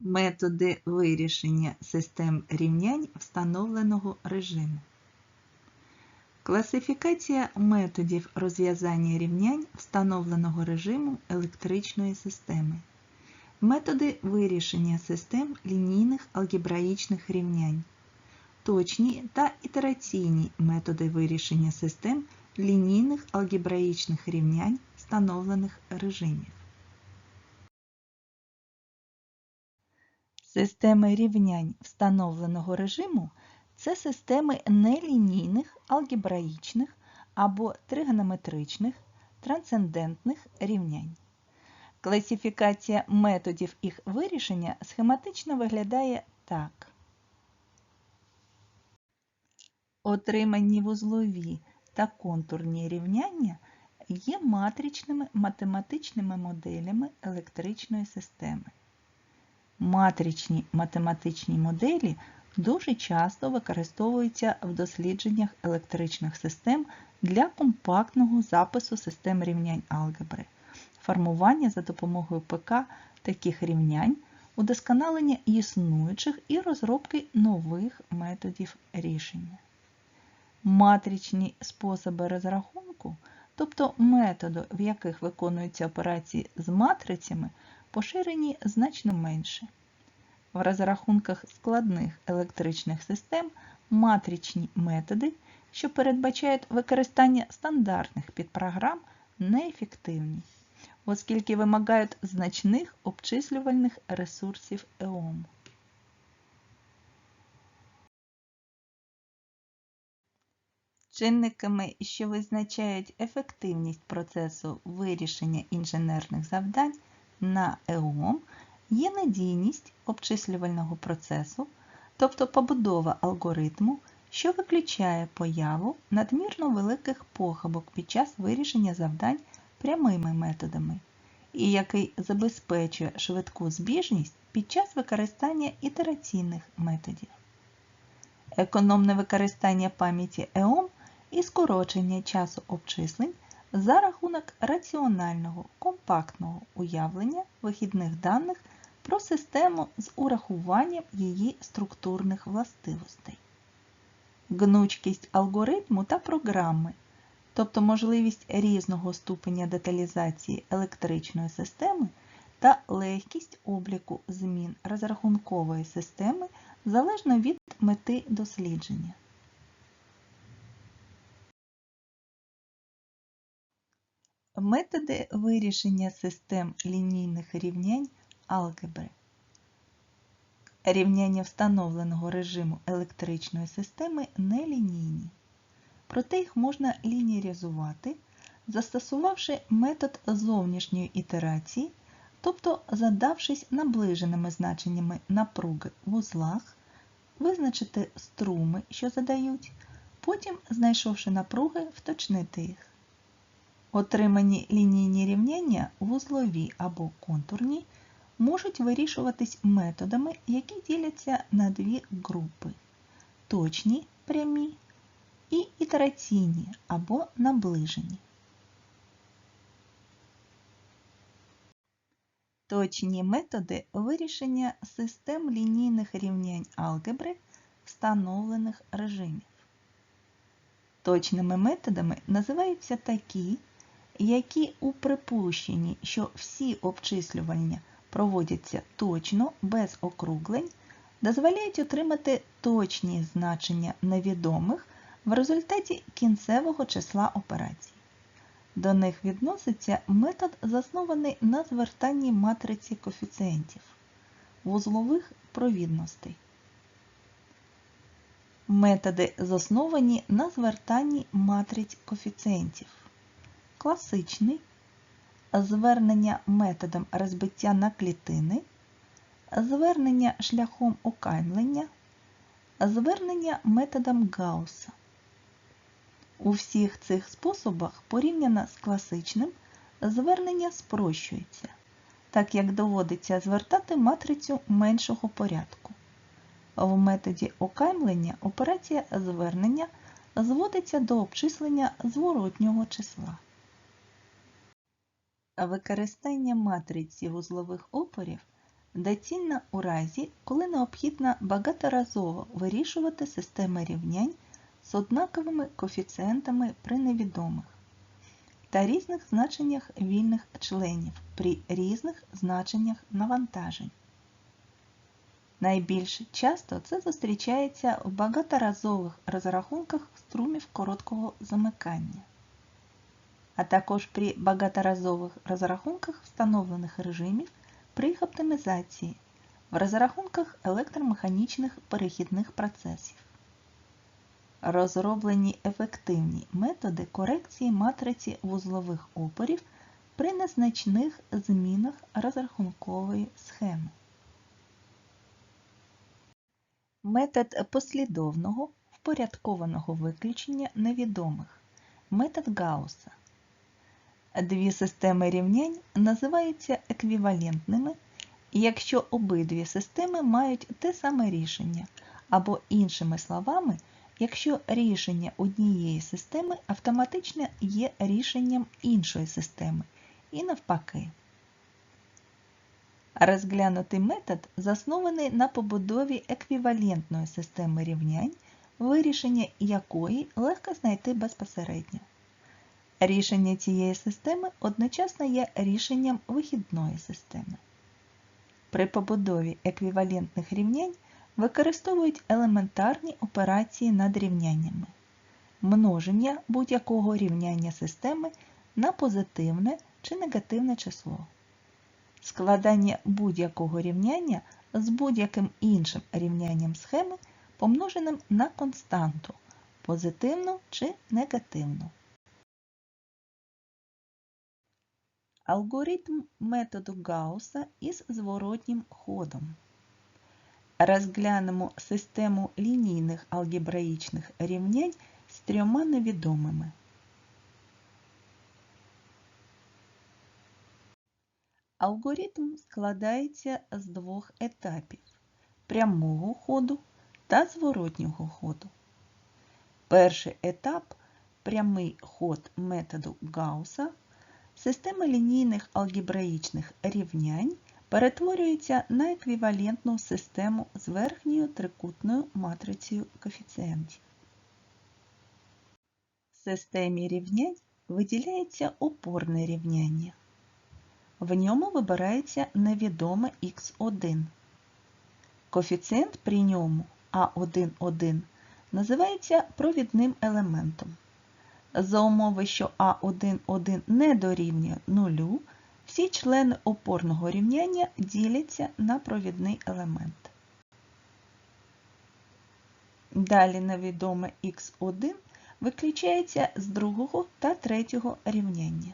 Методи вирішення систем рівнянь встановленого режиму. Класифікація методів розв'язання рівнянь встановленого режиму електричної системи. Методи вирішення систем лінійних алгебраїчних рівнянь. Точні та ітераційні методи вирішення систем лінійних алгебраїчних рівнянь встановлених режимів. Системи рівнянь встановленого режиму це системи нелінійних, алгебраїчних або тригонометричних, трансцендентних рівнянь. Класифікація методів їх вирішення схематично виглядає так. Отримані вузлові та контурні рівняння є матричними математичними моделями електричної системи. Матричні математичні моделі дуже часто використовуються в дослідженнях електричних систем для компактного запису систем рівнянь алгебри, формування за допомогою ПК таких рівнянь, удосконалення існуючих і розробки нових методів рішення. Матричні способи розрахунку, тобто методи, в яких виконуються операції з матрицями, поширені значно менше. В розрахунках складних електричних систем матричні методи, що передбачають використання стандартних підпрограм, неефективні, оскільки вимагають значних обчислювальних ресурсів ЕОМ. Чинниками, що визначають ефективність процесу вирішення інженерних завдань на ЕОМ, є надійність обчислювального процесу, тобто побудова алгоритму, що виключає появу надмірно великих похибок під час вирішення завдань прямими методами, і який забезпечує швидку збіжність під час використання ітераційних методів. Економне використання пам'яті ЕОМ і скорочення часу обчислень за рахунок раціонального компактного уявлення вихідних даних про систему з урахуванням її структурних властивостей, гнучкість алгоритму та програми, тобто можливість різного ступеня деталізації електричної системи та легкість обліку змін розрахункової системи залежно від мети дослідження. Методи вирішення систем лінійних рівнянь алгебри. Рівняння встановленого режиму електричної системи нелінійні. Проте їх можна лініаризувати, застосувавши метод зовнішньої ітерації, тобто задавшись наближеними значеннями напруги в узлах, визначити струми, що задають, потім, знайшовши напруги, вточнити їх. Отримані лінійні рівняння вузлові або контурні можуть вирішуватись методами, які діляться на дві групи точні прямі і ітераційні або наближені. Точні методи вирішення систем лінійних рівнянь алгебри встановлених режимів. Точними методами називаються такі, які у припущенні, що всі обчислювання проводяться точно, без округлень, дозволяють отримати точні значення невідомих в результаті кінцевого числа операцій. До них відноситься метод, заснований на звертанні матриці коефіцієнтів вузлових провідностей. Методи засновані на звертанні матриць коефіцієнтів. Класичний звернення методом розбиття на клітини, звернення шляхом окаймлення, звернення методом Гаусса. У всіх цих способах порівняно з класичним звернення спрощується, так як доводиться звертати матрицю меншого порядку. В методі окаймлення операція звернення зводиться до обчислення зворотнього числа. Використання матриці вузлових опорів доцільна у разі, коли необхідно багаторазово вирішувати системи рівнянь з однаковими коефіцієнтами при невідомих та різних значеннях вільних членів при різних значеннях навантажень. Найбільш часто це зустрічається в багаторазових розрахунках струмів короткого замикання, а також при багаторазових розрахунках встановлених режимів при їх оптимізації в розрахунках електромеханічних перехідних процесів. Розроблені ефективні методи корекції матриці вузлових опорів при незначних змінах розрахункової схеми. Метод послідовного впорядкованого виключення невідомих. Метод Гаусса. Дві системи рівнянь називаються еквівалентними, якщо обидві системи мають те саме рішення, або, іншими словами, якщо рішення однієї системи автоматично є рішенням іншої системи, і навпаки. Розглянутий метод заснований на побудові еквівалентної системи рівнянь, вирішення якої легко знайти безпосередньо. Рішення цієї системи одночасно є рішенням вихідної системи. При побудові еквівалентних рівнянь використовують елементарні операції над рівняннями, множення будь-якого рівняння системи на позитивне чи негативне число, складання будь-якого рівняння з будь-яким іншим рівнянням схеми, помноженим на константу позитивну чи негативну. Алгоритм методу Гаусса із зворотнім ходом. Розглянемо систему лінійних алгебраїчних рівнянь з трьома невідомими. Алгоритм складається з двох етапів прямого ходу та зворотнього ходу. Перший етап прямий ход методу Гаусса Система лінійних алгебраїчних рівнянь перетворюється на еквівалентну систему з верхньою трикутною матрицею коефіцієнтів. В системі рівнянь виділяється опорне рівняння. В ньому вибирається невідоме х1. Коефіцієнт при ньому А1,1 називається провідним елементом. За умови, що А1,1 не дорівнює нулю, всі члени опорного рівняння діляться на провідний елемент. Далі невідоме х1 виключається з другого та третього рівняння.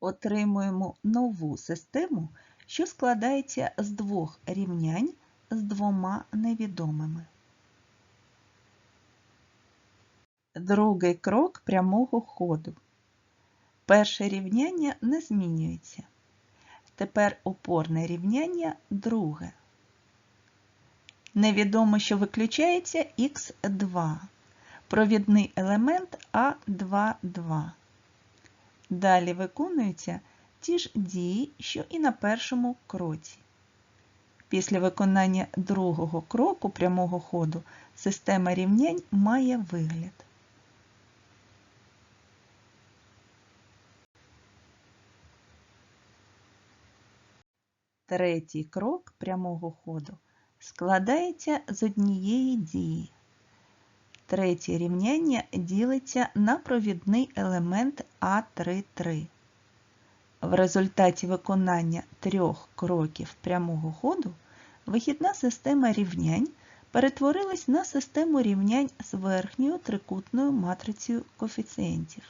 Отримуємо нову систему, що складається з двох рівнянь з двома невідомими. Другий крок прямого ходу. Перше рівняння не змінюється. Тепер опорне рівняння друге. Невідомо, що виключається х2, провідний елемент А22. Далі виконуються ті ж дії, що і на першому кроці. Після виконання другого кроку прямого ходу система рівнянь має вигляд. Третій крок прямого ходу складається з однієї дії. Третє рівняння ділиться на провідний елемент А33. В результаті виконання трьох кроків прямого ходу вихідна система рівнянь перетворилась на систему рівнянь з верхньою трикутною матрицею коефіцієнтів.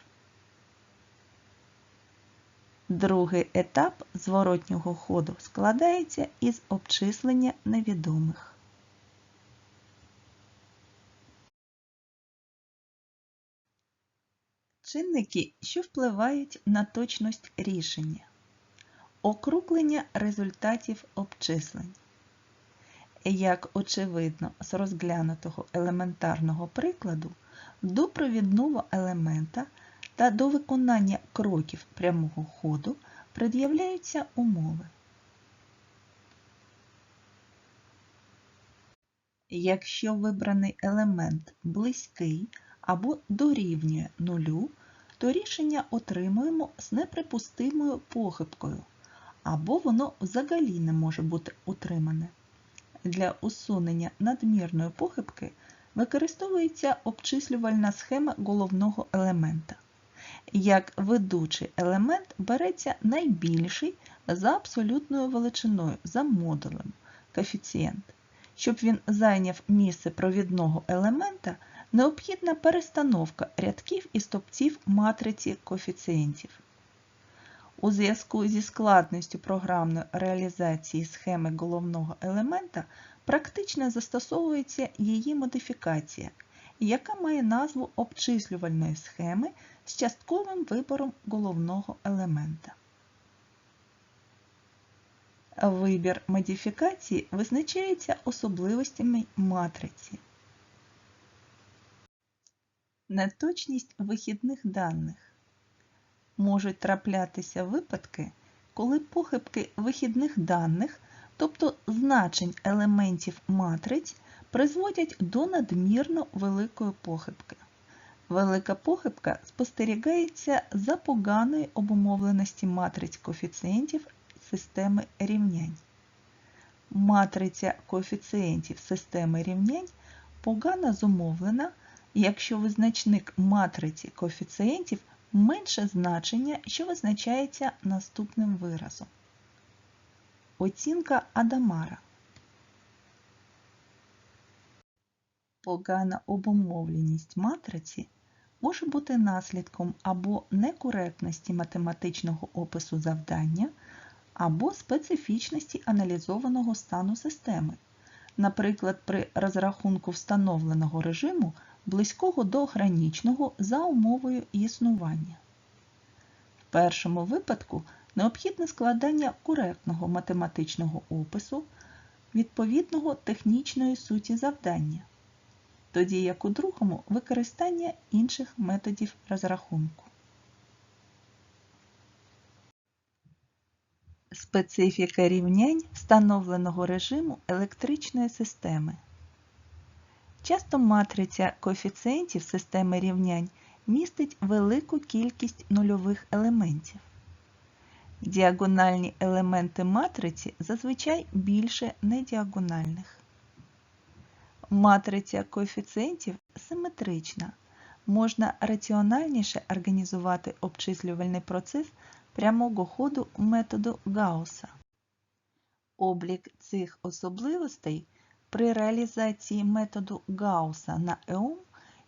Другий етап зворотнього ходу складається із обчислення невідомих. Чинники, що впливають на точність рішення. Округлення результатів обчислень. Як очевидно з розглянутого елементарного прикладу, до провідного елемента та до виконання кроків прямого ходу пред'являються умови. Якщо вибраний елемент близький або дорівнює нулю, то рішення отримуємо з неприпустимою похибкою, або воно взагалі не може бути утримане. Для усунення надмірної похибки використовується обчислювальна схема головного елемента. Як ведучий елемент береться найбільший за абсолютною величиною за модулем коефіцієнт. Щоб він зайняв місце провідного елемента, необхідна перестановка рядків і стопців матриці коефіцієнтів. У зв'язку зі складністю програмної реалізації схеми головного елемента практично застосовується її модифікація, яка має назву обчислювальної схеми з частковим вибором головного елемента. Вибір модифікації визначається особливостями матриці. Неточність вихідних даних. Можуть траплятися випадки, коли похибки вихідних даних, тобто значень елементів матриць, призводять до надмірно великої похибки. Велика похибка спостерігається за поганої обумовленості матриць коефіцієнтів системи рівнянь. Матриця коефіцієнтів системи рівнянь погано зумовлена, якщо визначник матриці коефіцієнтів менше значення, що визначається наступним виразом. Оцінка Адамара. Погана обумовленість матриці може бути наслідком або некоректності математичного опису завдання, або специфічності аналізованого стану системи, наприклад, при розрахунку встановленого режиму близького до гранічного за умовою існування. В першому випадку необхідне складання коректного математичного опису відповідного технічної суті завдання, тоді як у другому використання інших методів розрахунку. Специфіка рівнянь встановленого режиму електричної системи. Часто матриця коефіцієнтів системи рівнянь містить велику кількість нульових елементів. Діагональні елементи матриці зазвичай більше недіагональних. Матриця коефіцієнтів симетрична. Можна раціональніше організувати обчислювальний процес прямого ходу методу Гаусса. Облік цих особливостей при реалізації методу Гаусса на ЕОМ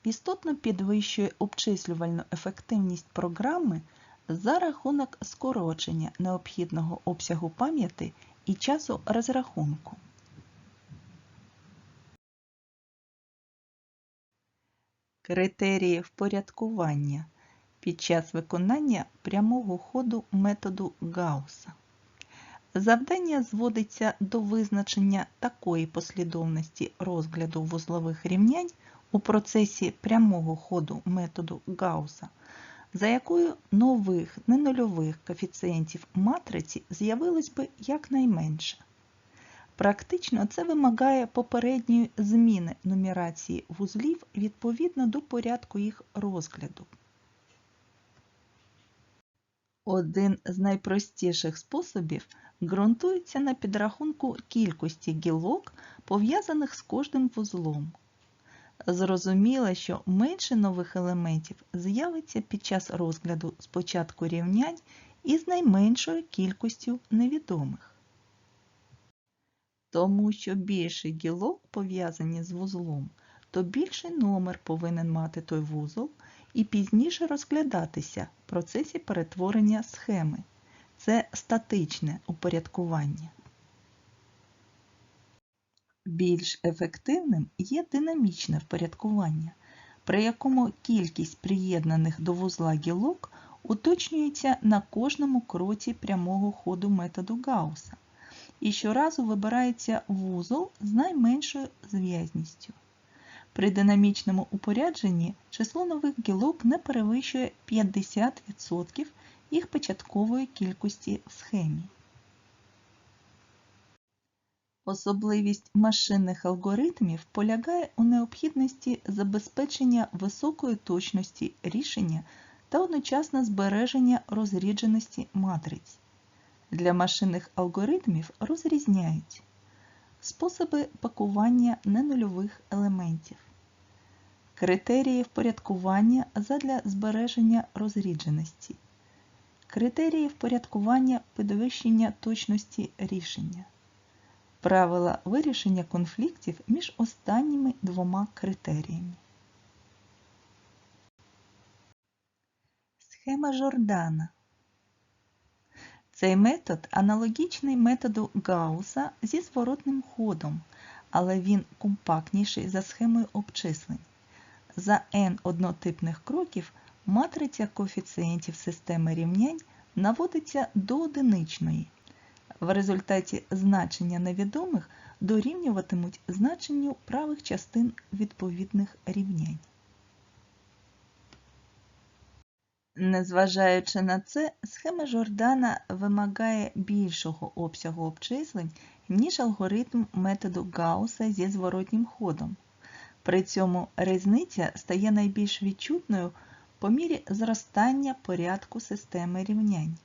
істотно підвищує обчислювальну ефективність програми за рахунок скорочення необхідного обсягу пам'яті і часу розрахунку. Критерії впорядкування під час виконання прямого ходу методу Гаусса. Завдання зводиться до визначення такої послідовності розгляду вузлових рівнянь у процесі прямого ходу методу Гаусса, за якою нових ненульових коефіцієнтів матриці з'явилось би якнайменше. Практично це вимагає попередньої зміни нумерації вузлів відповідно до порядку їх розгляду. Один з найпростіших способів ґрунтується на підрахунку кількості гілок, пов'язаних з кожним вузлом. Зрозуміло, що менше нових елементів з'явиться під час розгляду спочатку рівнянь із найменшою кількістю невідомих. Тому що більше гілок пов'язані з вузлом, то більший номер повинен мати той вузол і пізніше розглядатися в процесі перетворення схеми. Це статичне упорядкування. Більш ефективним є динамічне впорядкування, при якому кількість приєднаних до вузла гілок уточнюється на кожному кроці прямого ходу методу Гаусса і щоразу вибирається вузол з найменшою зв'язністю. При динамічному упорядженні число нових гілок не перевищує 50% їх початкової кількості в схемі. Особливість машинних алгоритмів полягає у необхідності забезпечення високої точності рішення та одночасно збереження розрідженості матриць. Для машинних алгоритмів розрізняють способи пакування ненульових елементів, критерії впорядкування задля збереження розрідженості, критерії впорядкування підвищення точності рішення, правила вирішення конфліктів між останніми двома критеріями. Схема Жордана цей метод аналогічний методу Гаусса зі зворотним ходом, але він компактніший за схемою обчислень. За n однотипних кроків матриця коефіцієнтів системи рівнянь наводиться до одиничної. В результаті значення невідомих дорівнюватимуть значенню правих частин відповідних рівнянь. Незважаючи на це, схема Жордана вимагає більшого обсягу обчислень, ніж алгоритм методу Гаусса зі зворотнім ходом. При цьому різниця стає найбільш відчутною по мірі зростання порядку системи рівнянь.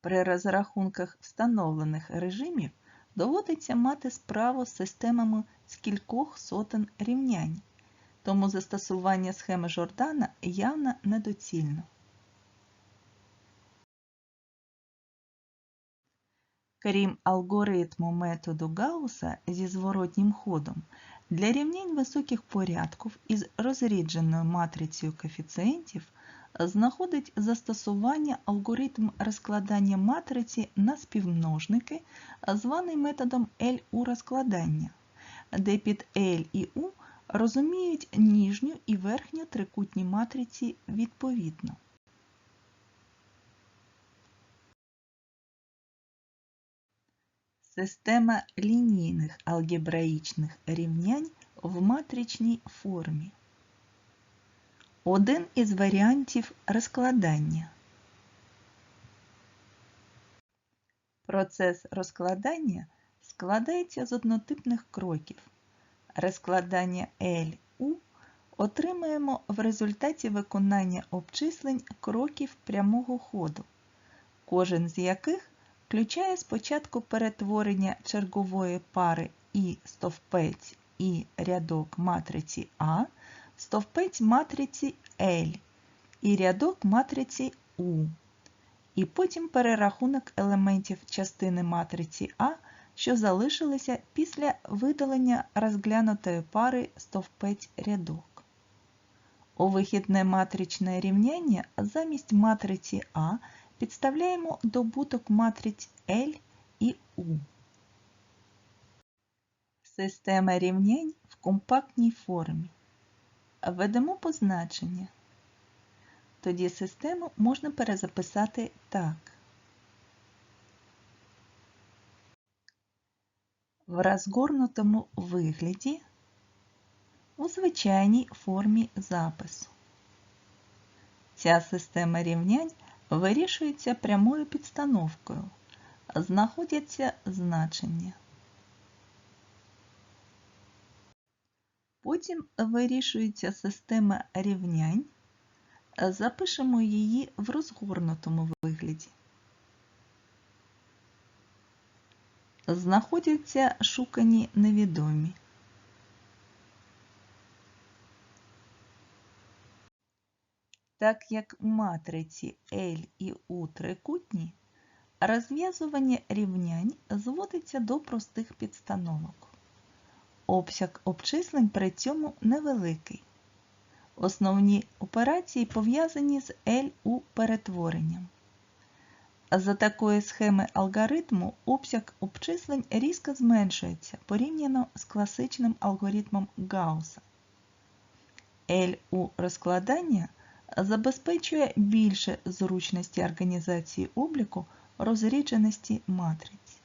При розрахунках встановлених режимів доводиться мати справу з системами з кількох сотень рівнянь тому застосування схеми Жордана явно недоцільно. Крім алгоритму методу Гаусса зі зворотнім ходом, для рівнянь високих порядків із розрідженою матрицею коефіцієнтів знаходить застосування алгоритм розкладання матриці на співмножники, званий методом LU розкладання, де під L і U розуміють ніжню і верхню трикутні матриці відповідно. Система лінійних алгебраїчних рівнянь в матричній формі. Один із варіантів розкладання. Процес розкладання складається з однотипних кроків розкладання LU отримаємо в результаті виконання обчислень кроків прямого ходу, кожен з яких включає спочатку перетворення чергової пари і стовпець і рядок матриці А в стовпець матриці L і рядок матриці U, і потім перерахунок елементів частини матриці А що залишилися після видалення розглянутої пари стовпець рядок. У вихідне матричне рівняння замість матриці А підставляємо добуток матриць L і U. Система рівнянь в компактній формі. Введемо позначення. Тоді систему можна перезаписати так. в розгорнутому вигляді у звичайній формі запису. Ця система рівнянь вирішується прямою підстановкою, знаходяться значення. Потім вирішується система рівнянь, запишемо її в розгорнутому вигляді. знаходяться шукані невідомі. Так як матриці L і U трикутні, розв'язування рівнянь зводиться до простих підстановок. Обсяг обчислень при цьому невеликий. Основні операції пов'язані з LU перетворенням. За такої схеми алгоритму обсяг обчислень різко зменшується порівняно з класичним алгоритмом Гаусса. LU розкладання забезпечує більше зручності організації обліку розрідженості матриць.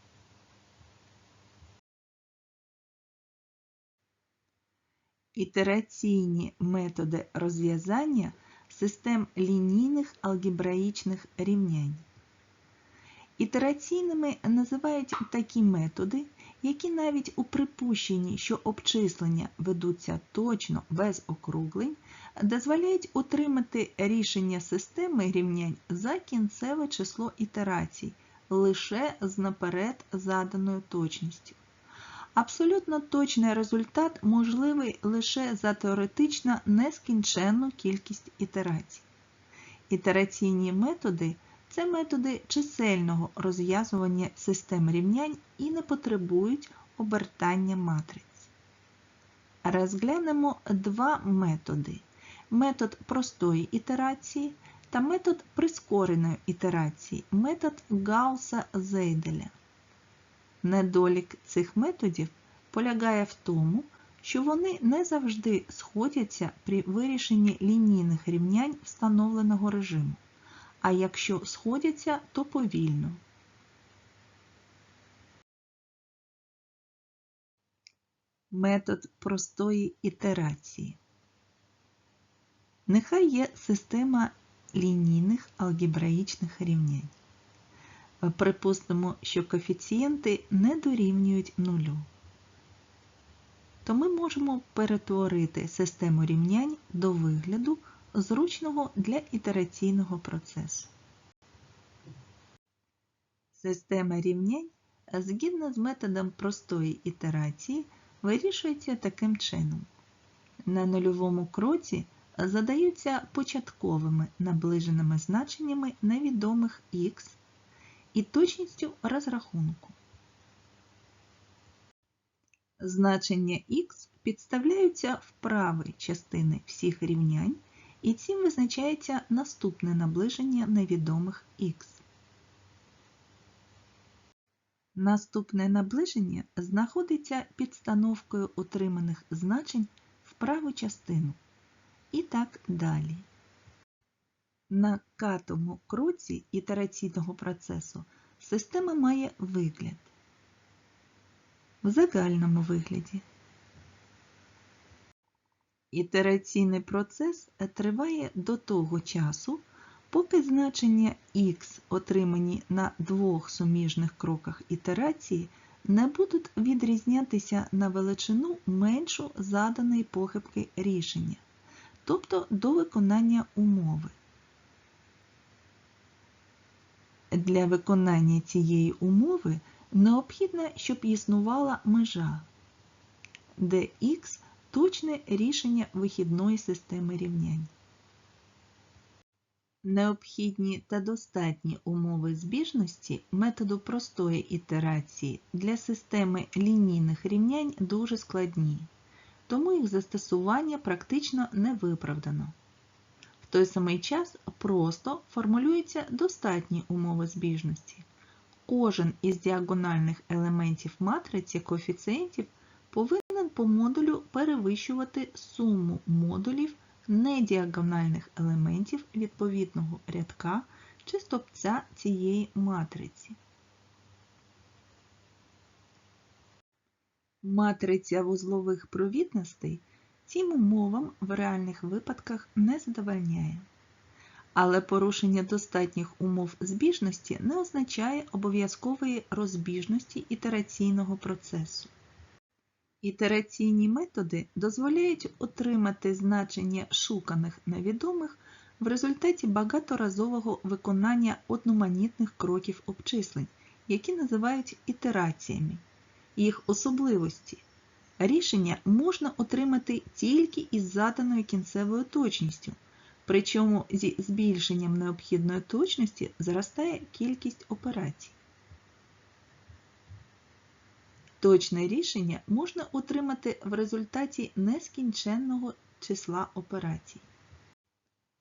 Ітераційні методи розв'язання систем лінійних алгебраїчних рівнянь. Ітераційними називають такі методи, які навіть у припущенні, що обчислення ведуться точно без округлень, дозволяють отримати рішення системи рівнянь за кінцеве число ітерацій лише з наперед заданою точністю. Абсолютно точний результат можливий лише за теоретично нескінченну кількість ітерацій. Ітераційні методи це методи чисельного розв'язування систем рівнянь і не потребують обертання матриць. Розглянемо два методи: метод простої ітерації та метод прискореної ітерації, метод Гаусса-Зейделя. Недолік цих методів полягає в тому, що вони не завжди сходяться при вирішенні лінійних рівнянь встановленого режиму, а якщо сходяться, то повільно. Метод простої ітерації. Нехай є система лінійних алгебраїчних рівнянь. Припустимо, що коефіцієнти не дорівнюють нулю. То ми можемо перетворити систему рівнянь до вигляду, зручного для ітераційного процесу. Система рівнянь згідно з методом простої ітерації вирішується таким чином. На нульовому кроці задаються початковими наближеними значеннями невідомих х і точністю розрахунку. Значення х підставляються в правій частини всіх рівнянь, і цим визначається наступне наближення невідомих х. Наступне наближення знаходиться підстановкою отриманих значень в праву частину. І так далі. На катому кроці ітераційного процесу система має вигляд в загальному вигляді. Ітераційний процес триває до того часу, поки значення х, отримані на двох суміжних кроках ітерації, не будуть відрізнятися на величину меншу заданої похибки рішення, тобто до виконання умови. Для виконання цієї умови необхідно, щоб існувала межа, де х точне рішення вихідної системи рівнянь. Необхідні та достатні умови збіжності методу простої ітерації для системи лінійних рівнянь дуже складні, тому їх застосування практично не виправдано. В той самий час просто формулюються достатні умови збіжності. Кожен із діагональних елементів матриці коефіцієнтів повинен по модулю перевищувати суму модулів недіагональних елементів відповідного рядка чи стопця цієї матриці. Матриця вузлових провідностей цим умовам в реальних випадках не задовольняє. Але порушення достатніх умов збіжності не означає обов'язкової розбіжності ітераційного процесу. Ітераційні методи дозволяють отримати значення шуканих невідомих в результаті багаторазового виконання одноманітних кроків обчислень, які називають ітераціями. Їх особливості. Рішення можна отримати тільки із заданою кінцевою точністю, причому зі збільшенням необхідної точності зростає кількість операцій. Точне рішення можна отримати в результаті нескінченного числа операцій.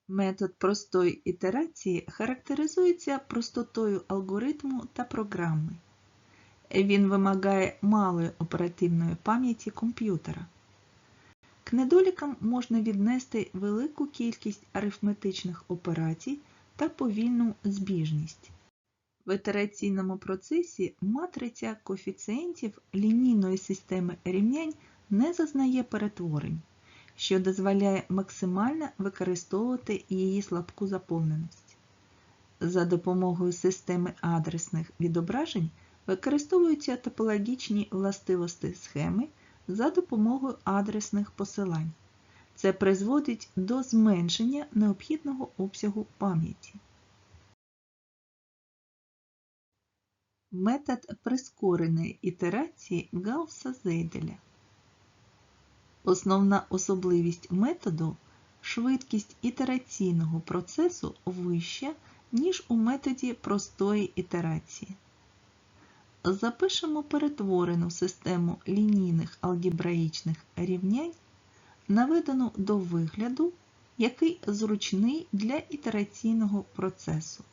Метод простої ітерації характеризується простотою алгоритму та програми. Він вимагає малої оперативної пам'яті комп'ютера. К недолікам можна віднести велику кількість арифметичних операцій та повільну збіжність. В ітераційному процесі матриця коефіцієнтів лінійної системи рівнянь не зазнає перетворень, що дозволяє максимально використовувати її слабку заповненість. За допомогою системи адресних відображень використовуються топологічні властивості схеми за допомогою адресних посилань. Це призводить до зменшення необхідного обсягу пам'яті. Метод прискореної ітерації Гаусса-Зейделя. Основна особливість методу швидкість ітераційного процесу вища, ніж у методі простої ітерації. Запишемо перетворену систему лінійних алгебраїчних рівнянь, наведену до вигляду, який зручний для ітераційного процесу.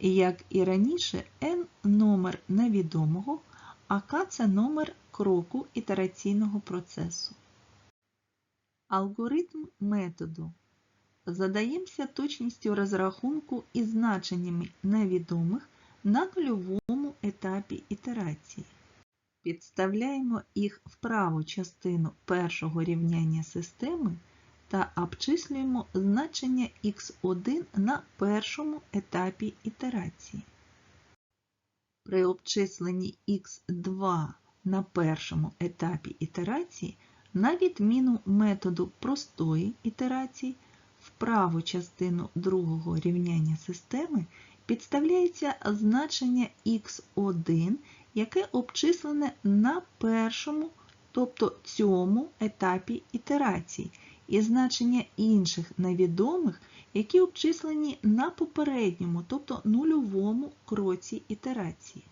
Як і раніше, n номер невідомого, а k – це номер кроку ітераційного процесу. Алгоритм методу. Задаємося точністю розрахунку із значеннями невідомих на нульовому етапі ітерації. Підставляємо їх в праву частину першого рівняння системи та обчислюємо значення x1 на першому етапі ітерації. При обчисленні x2 на першому етапі ітерації, на відміну методу простої ітерації, в праву частину другого рівняння системи підставляється значення x1, яке обчислене на першому, тобто цьому етапі ітерації, і значення інших невідомих, які обчислені на попередньому, тобто нульовому кроці ітерації.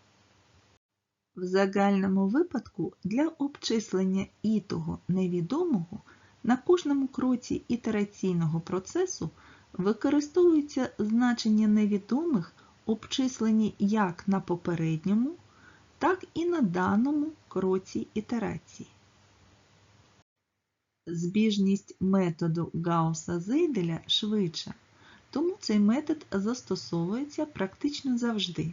В загальному випадку для обчислення ітого невідомого на кожному кроці ітераційного процесу використовуються значення невідомих, обчислені як на попередньому, так і на даному кроці ітерації. Збіжність методу Гаусса-Зейделя швидша, тому цей метод застосовується практично завжди,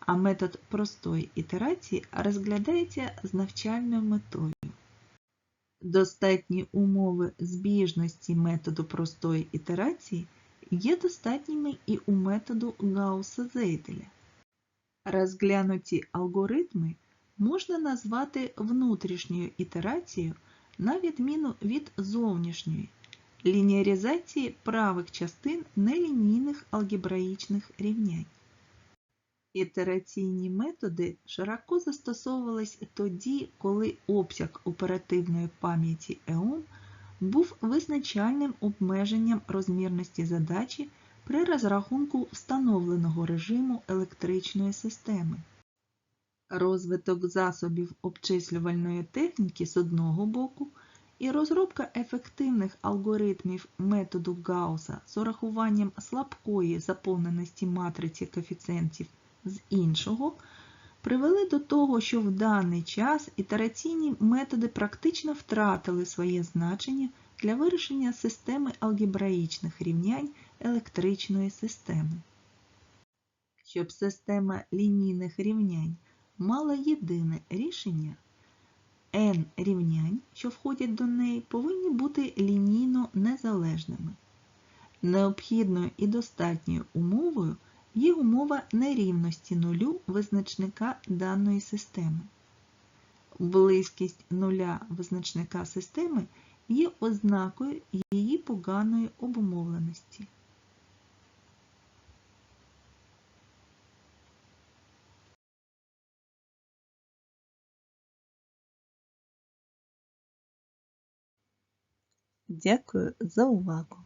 а метод простої ітерації розглядається з навчальною метою. Достатні умови збіжності методу простої ітерації є достатніми і у методу Гаусса-Зейделя. Розглянуті алгоритми можна назвати внутрішньою ітерацією на відміну від зовнішньої лініаризації правих частин нелінійних алгебраїчних рівнянь. Ітераційні методи широко застосовувались тоді, коли обсяг оперативної пам'яті ЕОН був визначальним обмеженням розмірності задачі при розрахунку встановленого режиму електричної системи. Розвиток засобів обчислювальної техніки з одного боку і розробка ефективних алгоритмів методу Гаусса з урахуванням слабкої заповненості матриці коефіцієнтів з іншого привели до того, що в даний час ітераційні методи практично втратили своє значення для вирішення системи алгебраїчних рівнянь електричної системи. Щоб система лінійних рівнянь мала єдине рішення, n рівнянь, що входять до неї, повинні бути лінійно незалежними. Необхідною і достатньою умовою є умова нерівності нулю визначника даної системи. Близькість нуля визначника системи є ознакою її поганої обумовленості. Дякую за увагу!